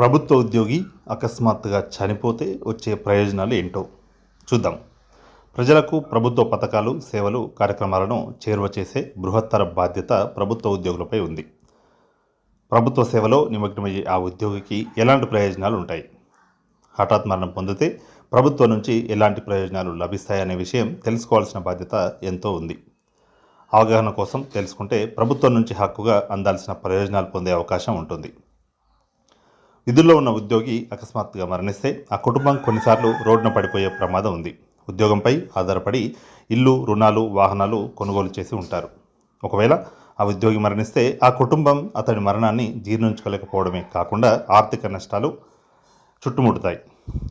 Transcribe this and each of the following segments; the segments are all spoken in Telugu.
ప్రభుత్వ ఉద్యోగి అకస్మాత్తుగా చనిపోతే వచ్చే ప్రయోజనాలు ఏంటో చూద్దాం. ప్రజలకు ప్రభుత్వ పథకాలు సేవలు కార్యక్రమాలను చేరువ చేసే బృహత్తర బాధ్యత ప్రభుత్వ ఉద్యోగులపై ఉంది. ప్రభుత్వ సేవలో నిమగ్నమయ్యే ఆ ఉద్యోగికి ఎలాంటి ప్రయోజనాలు ఉంటాయి? హఠాత్ మరణం పొందితే ప్రభుత్వం నుంచి ఎలాంటి ప్రయోజనాలు లభిస్తాయనే విషయం తెలుసుకోవాల్సిన బాధ్యత ఎంతో ఉంది. అవగాహన కోసం తెలుసుకుంటే ప్రభుత్వం నుంచి హక్కుగా అందాల్సిన ప్రయోజనాలు పొందే అవకాశం ఉంటుంది. విధుల్లో ఉన్న ఉద్యోగి అకస్మాత్తుగా మరణిస్తే ఆ కుటుంబం కొన్నిసార్లు రోడ్డున పడిపోయే ప్రమాదం ఉంది. ఉద్యోగంపై ఆధారపడి ఇల్లు రుణాలు వాహనాలు కొనుగోలు చేసి ఉంటారు. ఒకవేళ ఆ ఉద్యోగి మరణిస్తే ఆ కుటుంబం అతడి మరణాన్ని జీర్ణించుకోలేకపోవడమే కాకుండా ఆర్థిక నష్టాలు చుట్టుముడతాయి.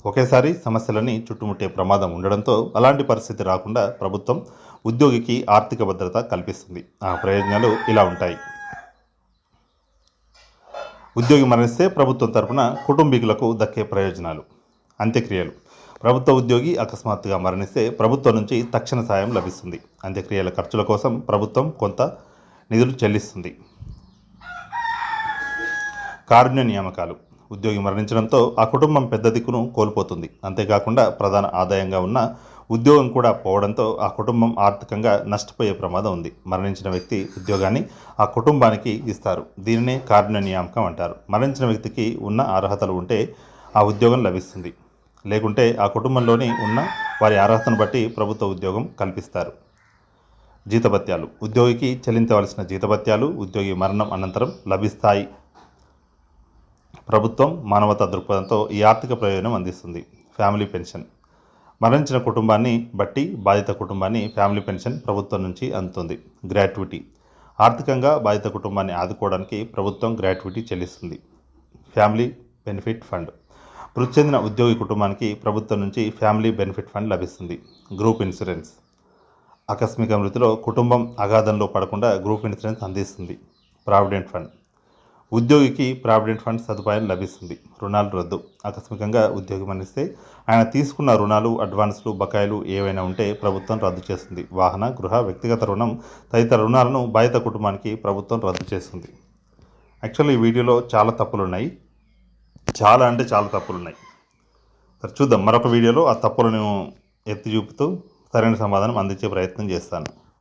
ఒకేసారి సమస్యలని చుట్టుముట్టే ప్రమాదం ఉండడంతో అలాంటి పరిస్థితి రాకుండా ప్రభుత్వం ఉద్యోగికి ఆర్థిక భద్రత కల్పిస్తుంది. ఆ ప్రయోజనాలు ఇలా ఉంటాయి. ఉద్యోగి మరణిస్తే ప్రభుత్వం తరపున కుటుంబీకులకు దక్కే ప్రయోజనాలు అంత్యక్రియలు. ప్రభుత్వ ఉద్యోగి అకస్మాత్తుగా మరణిస్తే ప్రభుత్వం నుంచి తక్షణ సాయం లభిస్తుంది. అంత్యక్రియల ఖర్చుల కోసం ప్రభుత్వం కొంత నిధులు చెల్లిస్తుంది. కారుణ్య నియామకాలు. ఉద్యోగి మరణించడంతో ఆ కుటుంబం పెద్ద దిక్కును కోల్పోతుంది. అంతేకాకుండా ప్రధాన ఆదాయంగా ఉన్న ఉద్యోగం కూడా పోవడంతో ఆ కుటుంబం ఆర్థికంగా నష్టపోయే ప్రమాదం ఉంది. మరణించిన వ్యక్తి ఉద్యోగాన్ని ఆ కుటుంబానికి ఇస్తారు. దీనినే కారుణ్య నియామకం అంటారు. మరణించిన వ్యక్తికి ఉన్న అర్హతలు ఉంటే ఆ ఉద్యోగం లభిస్తుంది. లేకుంటే ఆ కుటుంబంలోని ఉన్న వారి అర్హతను బట్టి ప్రభుత్వ ఉద్యోగం కల్పిస్తారు. జీతభత్యాలు. ఉద్యోగికి చెల్లించవలసిన జీతభత్యాలు ఉద్యోగి మరణం అనంతరం లభిస్తాయి. ప్రభుత్వం మానవతా దృక్పథంతో ఈ ఆర్థిక ప్రయోజనం అందిస్తుంది. Family pension. మరణించిన కుటుంబాన్ని బట్టి బాధిత కుటుంబాన్ని ఫ్యామిలీ పెన్షన్ ప్రభుత్వం నుంచి అందుతుంది. గ్రాట్యుటీ. ఆర్థికంగా బాధిత కుటుంబాన్ని ఆదుకోవడానికి ప్రభుత్వం గ్రాట్యుటీ చెల్లిస్తుంది. Family benefit fund. మృతి చెందిన ఉద్యోగి కుటుంబానికి ప్రభుత్వం నుంచి ఫ్యామిలీ బెనిఫిట్ ఫండ్ లభిస్తుంది. Group insurance. ఆకస్మిక మృతిలో కుటుంబం అగాధంలో పడకుండా గ్రూప్ ఇన్సూరెన్స్ అందిస్తుంది. Provident fund. ఉద్యోగికి ప్రావిడెంట్ ఫండ్ సదుపాయం లభిస్తుంది. రుణాలు రద్దు. ఆకస్మికంగా ఉద్యోగి మరణిస్తే ఆయన తీసుకున్న రుణాలు అడ్వాన్స్లు బకాయిలు ఏవైనా ఉంటే ప్రభుత్వం రద్దు చేస్తుంది. వాహన గృహ వ్యక్తిగత రుణం తదితర రుణాలను బాధిత కుటుంబానికి ప్రభుత్వం రద్దు చేస్తుంది. యాక్చువల్లీ ఈ వీడియోలో చాలా తప్పులు ఉన్నాయి చాలా అంటే చాలా తప్పులు ఉన్నాయి సరే చూద్దాం. మరొక వీడియోలో ఆ తప్పులను ఎత్తి చూపుతూ సరైన సమాధానం అందించే ప్రయత్నం చేస్తాను.